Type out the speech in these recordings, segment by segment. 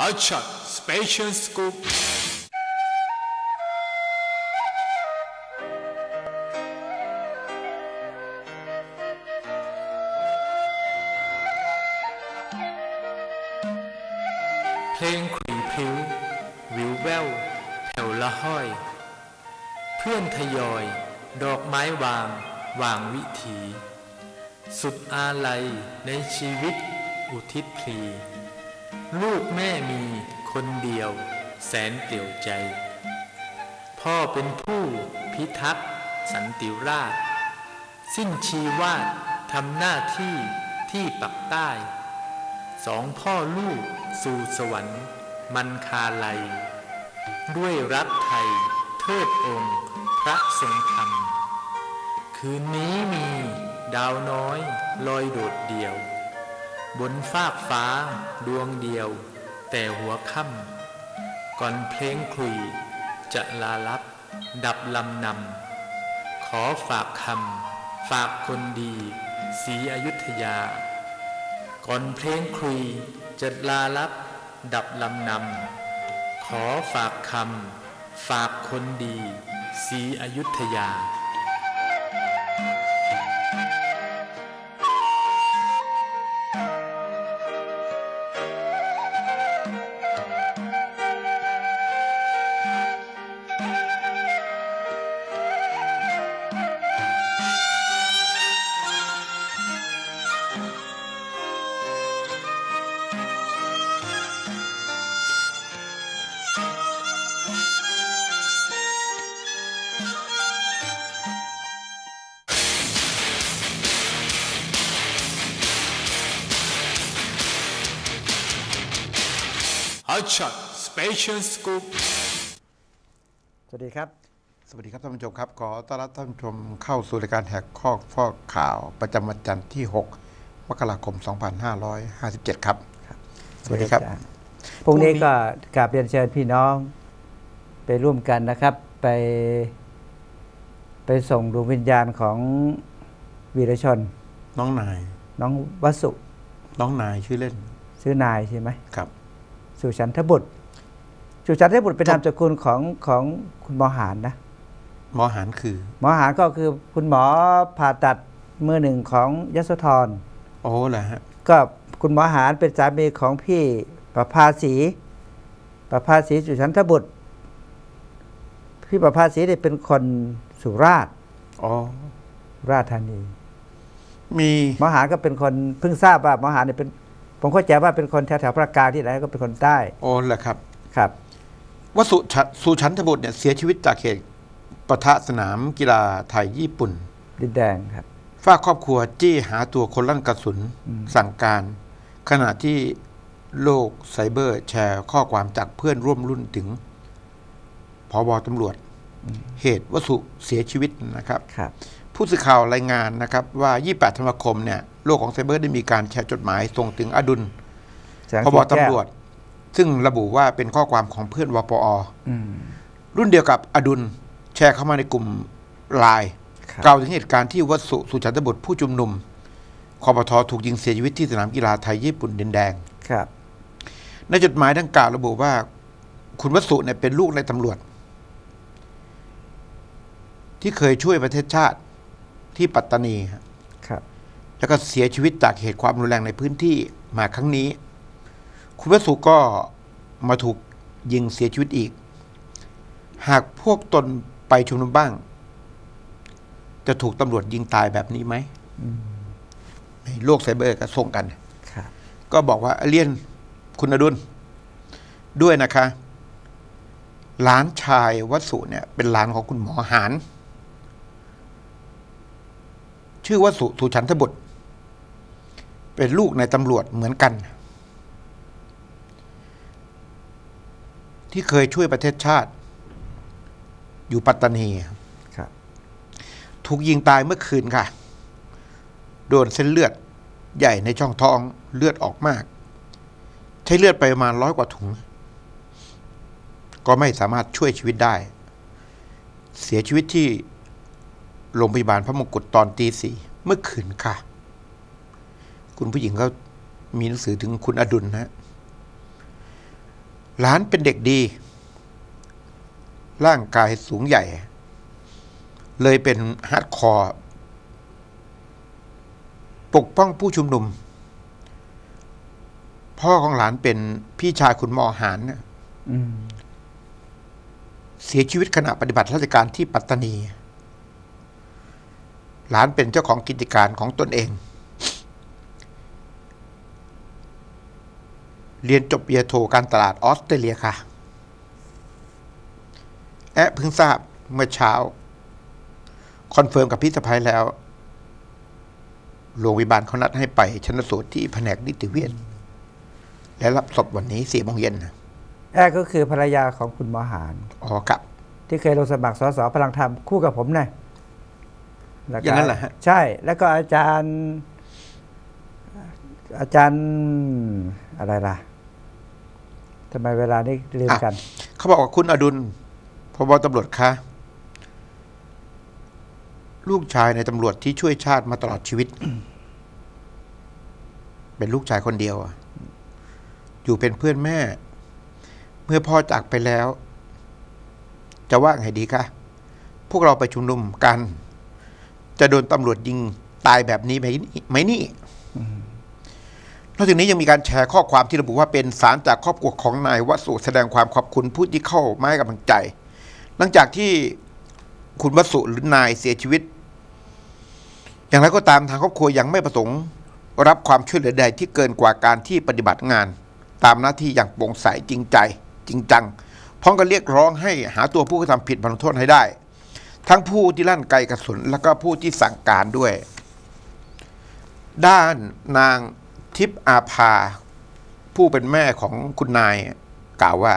Hotshot Special Scoop เพลงขลุ่ยพริ้ววิวแววแผ่วละห้อย เพื่อนทยอย ดอกไม้วางวางวิถี สุดอาลัยในชีวิตอุทิศพลี ลูกแม่มีคนเดียว แสนเตี่ยวใจ พ่อเป็นผู้พิทักษ์สันติราษฎร์สิ้นชีวาดทำหน้าที่ที่ปักใต้ สองพ่อลูกสู่สวรรค์มันคาไลด้วยรักไทยเทิดองค์พระทรงธรรม คืนนี้มีดาวน้อยลอยโดดเดี่ยว บนฟากฟ้าดวงเดียว แต่หัวค่ำก่อนเพลงคลุย จะลาลับ ดับลำนำขอฝากคำฝากคนดีศรีอยุธยา ก่อนเพลงคลุย จะลาลับ ดับลำนำขอฝากคำฝากคนดีศรีอยุธยา Hotshot Special Scoop สวัสดีครับ สวัสดีครับท่านผู้ชมครับ ขอต้อนรับท่านผู้ชมเข้าสู่รายการแหกข้อฟอกข่าว ประจำวันจันทร์ที่ 6 มกราคม 2557 ครับ สวัสดีครับอาจาย์พรุ่งนี้ก็กราบเรียนเชิญพี่น้องไปร่วมกันนะครับ ไป ไปส่งดวงวิญญาณของวีรชน น้องนาย น้องวสุ น้องนายชื่อเล่นซื้อนายใช่ไหมครับ สุชันทบุตรสุชันทบุตรเป็นนามสกุลของของคุณหมอหานนะหมอหารคือ หมอหานก็คือคุณหมอผ่าตัดมือหนึ่งของยโสธรโอ้แหละฮะก็คุณหมอหานเป็นสามีของพี่ประภาสีประภาสีสุชันทบุตร พี่ประภาสีเนี่ยเป็นคนสุราษฎร์อ๋อราชธานีมีหมอหานก็เป็นคนเพิ่งทราบว่าหมอหานเนี่ยเป็น ผมเข้าใจว่าเป็นคนแถวแถวๆภาคกลางที่ไหนก็เป็นคนใต้โอ้แหละครับครับวสุชสุชันทบุตรเนี่ยเสียชีวิตจากเหตุปะทะสนามกีฬาไทยญี่ปุ่น ดินแดงครับฝากครอบครัวจี้หาตัวคนลั่นกระสุนสั่งการ ขณะที่โลกไซเบอร์แชร์ข้อความจากเพื่อนร่วมรุ่นถึงพอบอตำรวจ เหตุวสุเสียชีวิตนะครับครับผู้สื่อข่าวรายงานนะครับ ว่า 28 ธันวาคมเนี่ย โลกของไซเบอร์ได้มีการแชร์จดหมายส่งถึงอดุลแสงพบสีแก้ตำรวจ ซึ่งระบุว่าเป็นข้อความของเพื่อนวปออืมรุ่นเดียวกับอดุลแชร์เข้ามาในกลุ่มไลน์ครับกล่าวถึงเหตุการณ์ที่วัดสุสุชันตบุตรผู้ชุมนุมคอปทถูกยิงเสียชีวิตที่สนามกีฬาไทยญี่ปุ่นดินแดงครับ ในจดหมายดังกล่าวระบุว่า คุณวัดสุเนี่ยเป็นลูกในตำรวจ ที่เคยช่วยประเทศชาติที่ปัตตานีครับครับ แล้วก็เสียชีวิตจากเหตุความรุนแรงในพื้นที่มาครั้งนี้ คุณวัดสุก็มาถูกยิงเสียชีวิตอีก หากพวกตนไปชุมนุมบ้าง จะถูกตำรวจยิงตายแบบนี้ไหมในโลกไซเบอร์ก็ส่งกันครับก็บอกว่าเรียนคุณอดุล ด้วยนะคะหลานชายวัดสุเนี่ย เป็นหลานของคุณหมอหารชื่อวัดสุสุชันทบุตร เป็นลูกในตำรวจเหมือนกัน ที่เคยช่วยประเทศชาติ อยู่ปัตตานีครับ ถูกยิงตายเมื่อคืนค่ะ โดนเส้นเลือดใหญ่ในช่องท้องเลือดออกมาก ใช้เลือดไปประมาณร้อยกว่าถุง ก็ไม่สามารถช่วยชีวิตได้ เสียชีวิตที่โรงพยาบาลพระมงกุฎตอนตีสี่เมื่อคืนค่ะ คุณผู้หญิงก็มีหนังสือถึงคุณอดุลนะฮะหลานเป็นเด็กดี ร่างกายสูงใหญ่ เลยเป็นฮาร์ดคอร์ปกป้องผู้ชุมนุม พ่อของหลานเป็นพี่ชายคุณหมอหารน่ะอืมเสียชีวิตขณะปฏิบัติราชการที่ปัตตานี หลานเป็นเจ้าของกิจการของตนเอง เรียนจบปริญญาโทการตลาดออสเตรเลียค่ะ แอะเพิ่งทราบเมื่อเช้า คอนเฟิร์มกับพี่สะพ้ายแล้ว โรงพยาบาลเขานัดให้ไปชนสูตรที่แผนกนิติเวชและรับศพวันนี้สี่โมงเย็นนะแอร์ก็คือภรรยาของคุณหมอหารอ๋อครับ ที่เคยลงสมัครสสพลังธรรมคู่กับผมนะแล้วก็อย่างนั้นเหรอฮะใช่ แล้วก็อาจารย์อาจารย์อะไรล่ะ ทำไมเวลานี้ลืมกัน เขาบอกว่าคุณอดุลพบตำรวจคะลูกชายในตำรวจที่ช่วยชาติมาตลอดชีวิต เป็นลูกชายคนเดียวอะอยู่เป็นเพื่อนแม่ เมื่อพ่อจากไปแล้ว จะว่าไงดีคะพวกเราไปชุมนุมกัน จะโดนตำรวจยิงตายแบบนี้ไหมไหมนี่ นอกจากนี้ยังมีการแชร์ข้อความที่ระบุว่าเป็นสารจากครอบครัวของนายวสุแสดงความขอบคุณผู้ที่เข้ามาให้กำลังใจ หลังจากที่คุณวสุหรือนายเสียชีวิต อย่างไรก็ตามทางครอบครัวยังไม่ประสงค์ รับความช่วยเหลือใดที่เกินกว่าการที่ปฏิบัติงาน ตามหน้าที่อย่างโปร่งใสจริงใจ จริงจังพร้อมกับเรียกร้องให้หาตัวผู้กระทำผิดบรรโทษให้ได้ ทั้งผู้ที่ลั่นไกกระสุน และก็ผู้ที่สั่งการด้วย ด้านนาง ทิพอาภา ผู้เป็นแม่ของคุณนายกล่าวว่า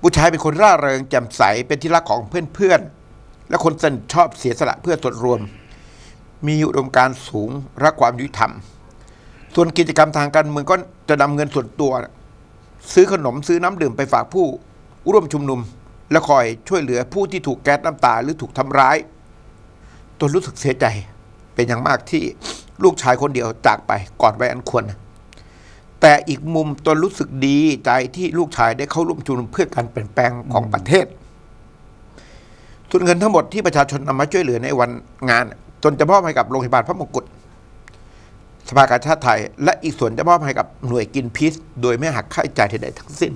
ผู้ชายเป็นคนร่าเริงแจ่มใสเป็นที่รักของเพื่อนๆและคนสนิทชอบเสียสละเพื่อส่วนรวม มีอุดมการณ์สูงรักความยุติธรรม ส่วนกิจกรรมทางการเมืองก็จะนำเงินส่วนตัว ซื้อขนมซื้อน้ำดื่มไปฝากผู้ร่วมชุมนุม และคอยช่วยเหลือผู้ที่ถูกแก๊สน้ำตาหรือถูกทำร้ายตนรู้สึกเสียใจเป็นอย่างมากที่ ลูกชายคนเดียวจากไปก่อนวัยอันควร แต่อีกมุมตนรู้สึกดีใจที่ลูกชายได้เข้าร่วมชุมนุมเพื่อการเปลี่ยนแปลงของประเทศส่วนเงินทั้งหมดที่ประชาชนนำมาช่วยเหลือในวันงานตนจะมอบให้กับโรงพยาบาลพระมงกุฎสภากาชาติไทย และอีกส่วนจะมอบให้กับหน่วยกินพีซโดยไม่หักค่าใช้จ่ายใดๆทั้งสิ้น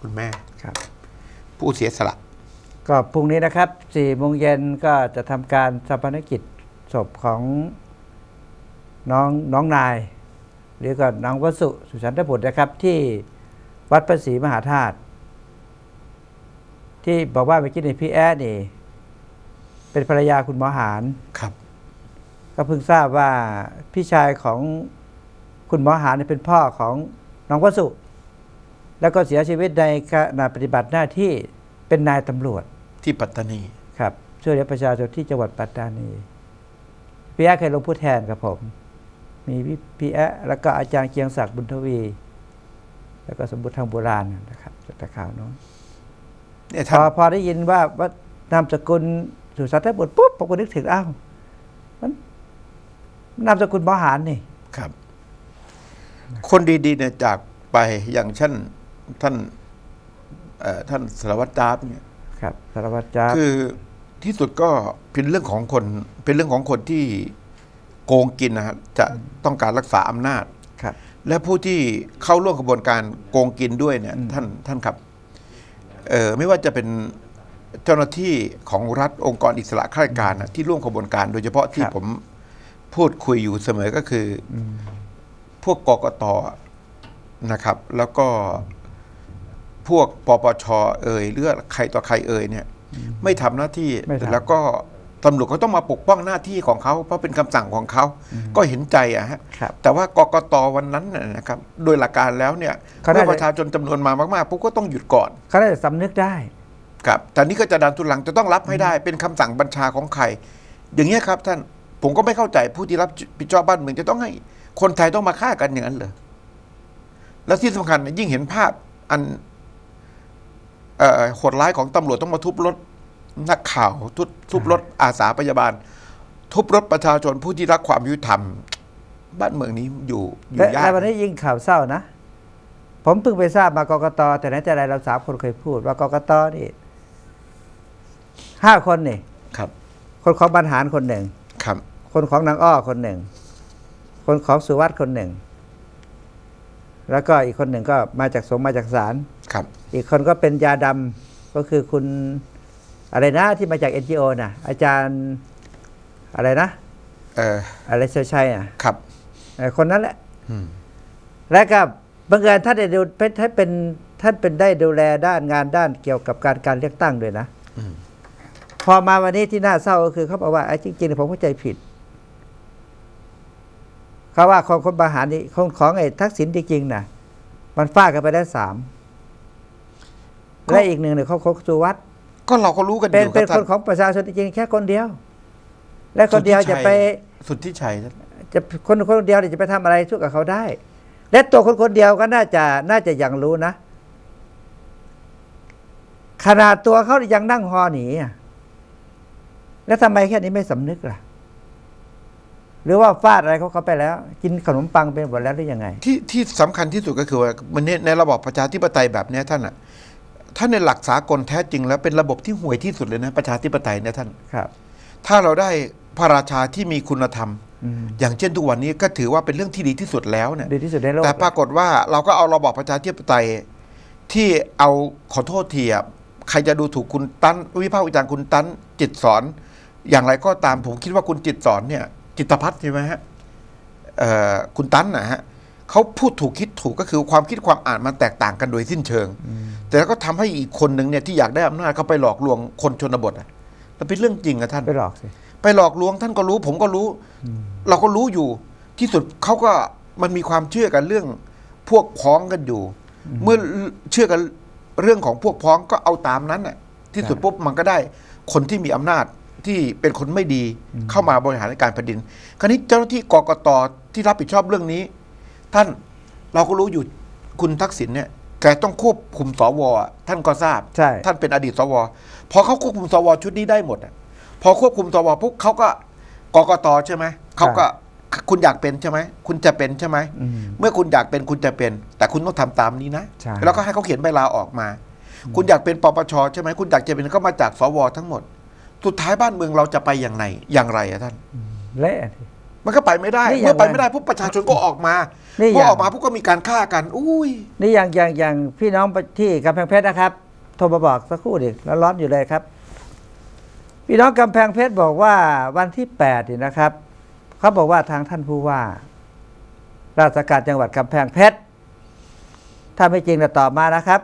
คุณแม่ครับ ผู้เสียสละ ก็พรุ่งนี้นะครับสี่โมงเย็นก็จะทำการชาปนกิจศพของ น้องน้องนาย หรือก็น้องวสุสุชันทบุตรนะครับ ที่วัดพระศรีมหาธาตุที่บอกว่าเมื่อกี้ในพี่แอดนี่ เป็นภรรยาคุณหมอหารครับ ก็เพิ่งทราบว่าพี่ชายของคุณหมอหารเนี่ยเป็นพ่อของน้องวสุ แล้วก็เสียชีวิตในขณะปฏิบัติหน้าที่เป็นนายตำรวจที่ปัตตานีครับช่วยเหลือประชาชนที่จังหวัดปัตตานีพี่แอ๊ะเคยลงผู้แทนกับผม มีพี่พี่แอ๊ะแล้วก็อาจารย์เกียงศักดิ์บุญทวี แล้วก็สมบูรณ์ทางโบราณนะครับจากข่าวโน้นเนี่ยพท่านอพอได้ยินว่าว่านามสกุลสุสัตบุตรปุ๊บผมก็นึกถึงอ้าวมันนามสกุลหมอหารนี่ครับ คนดีๆเนี่ยจากไปอย่างเช่นท่านเอ่อท่านสารวัตรจาบเนี่ยครับสารวัตรจ้าบคือที่สุดก็เป็นเรื่องของคนเป็นเรื่องของคนที่ โกงกินนะฮะจะต้องการรักษาอำนาจครับ และผู้ที่เข้าร่วมกระบวนการโกงกินด้วยเนี่ยอืมท่านท่านครับเออไม่ว่าจะเป็นเจ้าหน้าที่ของรัฐองค์กรอิสระข้าราชการนะที่ร่วมกระบวนการ โดยเฉพาะที่ผมพูดคุยอยู่เสมอก็คืออมพวกกกตนะครับ แล้วก็พวกปปชเอ่ยหรือใครต่อใครเอ่ยเนี่ย ไม่ทำหน้าที่ไม่ทำแล้วก็ ตำรวจก็ต้องมาปกป้องหน้าที่ของเขาเพราะเป็นคำสั่งของเขาก็เห็นใจอะฮะครับแต่ว่ากกตวันนั้นน่ะนะครับโดยหลักการแล้วเนี่ยเขาน่าจะเมื่อประชาชนจำนวนมามากๆปุ๊บก็ต้องหยุดก่อนเขาได้สำนึกได้ครับแต่นี่ก็จะดันทุนหลังจะต้องรับให้ได้เป็นคำสั่งบัญชาของใคร อย่างเงี้ยครับท่านผมก็ไม่เข้าใจผู้ที่รับผิดชอบบ้านเมืองจะต้องให้คนไทยต้องมาฆ่ากันอย่างนั้นเหรอแล้วที่สำคัญยิ่งเห็นภาพอันเอ่อโหดร้ายของตำรวจต้องมาทุบรถ นักข่าวทุบทุบรถอาสาพยาบาล ทุบรถประชาชนผู้ที่รักความยุติธรรม บ้านเมืองนี้อยู่อยู่และยากและวันนี้ยิ่งข่าวเศร้านะพผมเพิ่งไปทราบมากกตแต่ไหนแต่ไรเราสามคนเคยพูดว่ากกตนี่ห้าคนนี่ครับ คนของบรรหารคนหนึ่งครับ คนของนางอ้อคนหนึ่ง คนของสุวัสด์คนหนึ่ง แล้วก็อีกคนหนึ่งก็มาจากสงฆ์มาจากศาลครับ อีกคนก็เป็นยาดำก็คือคุณ อะไรนะที่มาจากเอ็นจีโอน่ะอาจารย์อะไรนะเอออะไรเชยชัยอะครับเอ่อคนนั้นแหละ อืมและก็บังเอิญท่านได้ดูเป็นท่านเป็นท่านเป็นได้ดูแลด้านงานด้านเกี่ยวกับการการเลือกตั้งด้วยนะ อืมพอมาวันนี้ที่น่าเศร้าก็คือเขาบอกว่าไอ้จริงๆผมเข้าใจผิดเขาว่าของคนบาหารนี่ของของไอ้ทักษิณจริงๆน่ะมันฟาดกันไปได้สามและอีกหนึ่งเนี่ยเขาเขาสุวัสด์ ก็เราก็รู้กันอเป็นยู่คเป็รันบคท่านนของประชาชนจริงๆแค่คนเดียว และคนเดียวจะไปสุดที่ชัยท่านจะคนคนเดียวเนี่ยจะไปทำอะไรช่วยกับเขาได้ และตัวคนคนเดียวก็น่าจะน่าจะยังรู้นะ ขนาดตัวเขายังนั่งฮอหนีอะแล้วทำไมแค่นี้ไม่สำนึกล่ะหรือว่าฟาดอะไรเขาเขาไปแล้ว กินขนมปังเป็นหมดแล้วหรือยังไง ที่ที่สำคัญที่สุดก็คือว่ามันในในระบอบประชาธิปไตยแบบเนี้ยท่านอะ ถ้าในหลักสากลแท้จริงแล้วเป็นระบบที่ห่วยที่สุดเลยนะประชาธิปไตยเนี่ยท่านครับ ถ้าเราได้พระราชาที่มีคุณธรรมอืมอย่างเช่นทุกวันนี้ก็ถือว่าเป็นเรื่องที่ดีที่สุดแล้วเนี่ยดีที่สุดในโลกแต่ปรากฏว่าเราก็เอาระบอบประชาธิปไตยที่เอาขอโทษทีอะใครจะดูถูกคุณตั้นวิพากษ์วิจารณ์คุณตั้นจิตสอน อย่างไรก็ตามผมคิดว่าคุณจิตสอนเนี่ย จิตพัฒน์ใช่ไหมฮะเอ่อคุณตั้นนะฮะ เขาพูดถูกคิดถูกก็คือความคิดความอ่านมันแตกต่างกันโดยสิ้นเชิง แต่แล้วก็ทำให้อีกคนหนึ่งเนี่ยที่อยากได้อำนาจเขาไปหลอกลวงคนชนบทอะมันเป็นเรื่องจริงอะท่านไปหลอกสิไปหลอกลวงท่านก็รู้ ผมก็รู้ เราก็รู้อยู่ ที่สุดเขาก็มันมีความเชื่อกันเรื่องพวกพ้องกันอยู่ เมื่อเชื่อกันเรื่องของพวกพ้องก็เอาตามนั้นน่ะที่สุดปุ๊บมันก็ได้คนที่มีอำนาจที่เป็นคนไม่ดีเข้ามาบริหารการแผ่นดิน คราวนี้เจ้าหน้าที่กกตที่รับผิดชอบเรื่องนี้ ท่านเราก็รู้อยู่คุณทักษิณเนี่ยแกต้องควบคุมสวอะท่านก็ทราบ ใช่ ท่านเป็นอดีตสวพอเขาควบคุมสวชุดนี้ได้หมดอะพอควบคุมสวปุ๊บเขาก็กกตใช่ไหมเขาก็คุณอยากเป็นใช่ไหมคุณจะเป็นใช่ไหมอืมเมื่อคุณอยากเป็นคุณจะเป็น แต่คุณต้องทำตามนี้นะ ใช่ แล้วก็ให้เขาเขียนใบลาออกมา คุณอยากเป็นปปชใช่ไหมคุณอยากจะเป็นก็มาจากสวทั้งหมด สุดท้ายบ้านเมืองเราจะไปอย่างไรอย่างไรอะท่าน เละสิ มันก็ไปไม่ได้นี่เมื่อไปอย่างไรไม่ได้ปุ๊บประชาชนก็ออกมานี่พออย่างออกมาปุ๊บก็มีการฆ่ากัน อุ้ย นี่อย่างอย่างอย่างพี่น้องที่กำแพงเพชรนะครับ โทรมาบอกสักครู่ดิแล้วร้อนอยู่เลยครับ พี่น้องกำแพงเพชรบอกว่าวันที่แปดนี่นะครับเขาบอกว่าทางท่านผู้ว่า ราชการจังหวัดกำแพงเพชรถ้าไม่จริงจะตอบมานะครับ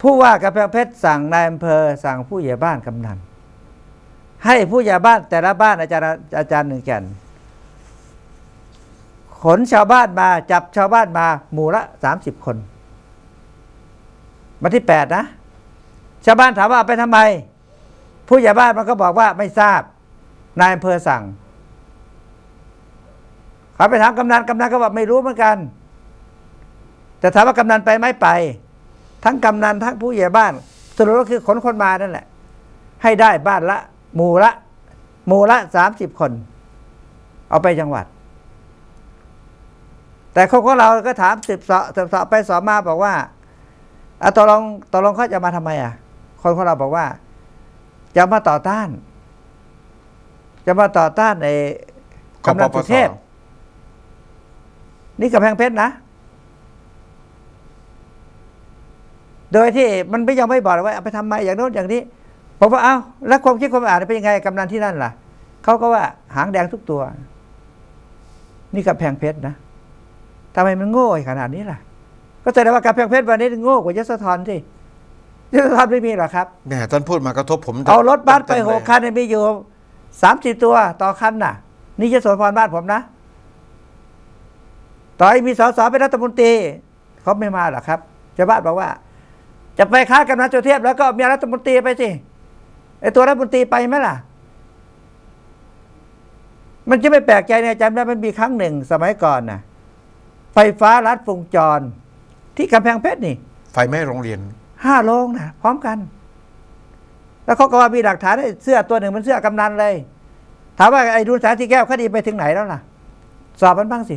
ผู้ว่ากำแพงเพชรสั่งนายอำเภอสั่งผู้ใหญ่บ้านกำนัน ให้ผู้ใหญ่บ้านแต่ละบ้านอาจารย์อาจารย์หนึ่งแก่นขนชาวบ้านมาจับชาวบ้านมาหมู่ละสามสิบคนวันที่แปดนะชาวบ้านถามว่าไปทำไม ผู้ใหญ่บ้านมันก็บอกว่าไม่ทราบนายอำเภอสั่งเขาไปถามกำนันกำนันก็บอกไม่รู้เหมือนกันแต่ถามว่ากำนันไปไหม่ไป ทั้งกำนันทั้งผู้ใหญ่บ้านสรุปก็คือขนคนมานั่นแหละ ให้ได้บ้านละ หมู่ละ หมู่ละสามสิบคน เอาไปจังหวัด แต่คนของเราก็ถามสืบเสอบสืบสอบไปสอบมาบอกว่าอะตกลงตกลงเขาจะมาทำไมอะ คนของเราบอกว่า จะมาต่อต้าน จะมาต่อต้านในกำนันสุเทพ นี่กำแพงเพชรนะ โดยที่มันไม่ยังไม่บอกเลยว่าเอาไปทำไมอย่างโน้นอย่างนี้ ผมว่าเอ้าแล้วความคิดความอ่านเป็นยังไงกำนันที่นั่นล่ะเขาก็ว่าหางแดงทุกตัว นี่กำแพงเพชรนะทำไมมันโง่ขนาดนี้ล่ะ ก็แสดงว่ากำแพงเพชรวันนี้โง่กว่ายโสธรสิยโสธรไม่มีหรอกครับแหมท่านพูดมากระทบผมเอารถบัสไปเต็มๆหเลยกคันเนี่ยมีอยู่สามสิบตัวต่อคันน่ะ นี่ยโสธรบ้านผมนะต่อให้มีสสเป็นรัฐมนตรีเขาไม่มาหรอกครับชาวบ้านบอกว่า จะไปค้านกับนายโจเทพแล้วก็มีรัฐมนตรีไปสิ ไอตัวรัฐมนตรีไปไหมล่ะ มันจะไม่แปลกใจเนี่ยจำได้มันมีครั้งหนึ่งสมัยก่อนน่ะไฟฟ้ารัดวงจร ที่กำแพงเพชรนี่ ไฟไหม้โรงเรียนห้าโรงนะพร้อมกัน แล้วเขาก็ว่ามีหลักฐานไอ้เสื้อตัวหนึ่งมันเสื้อกำนันเลย ถามว่าไอ้รุนสารที่แก้วคดีไปถึงไหนแล้วล่ะ สอบมันบ้างสิ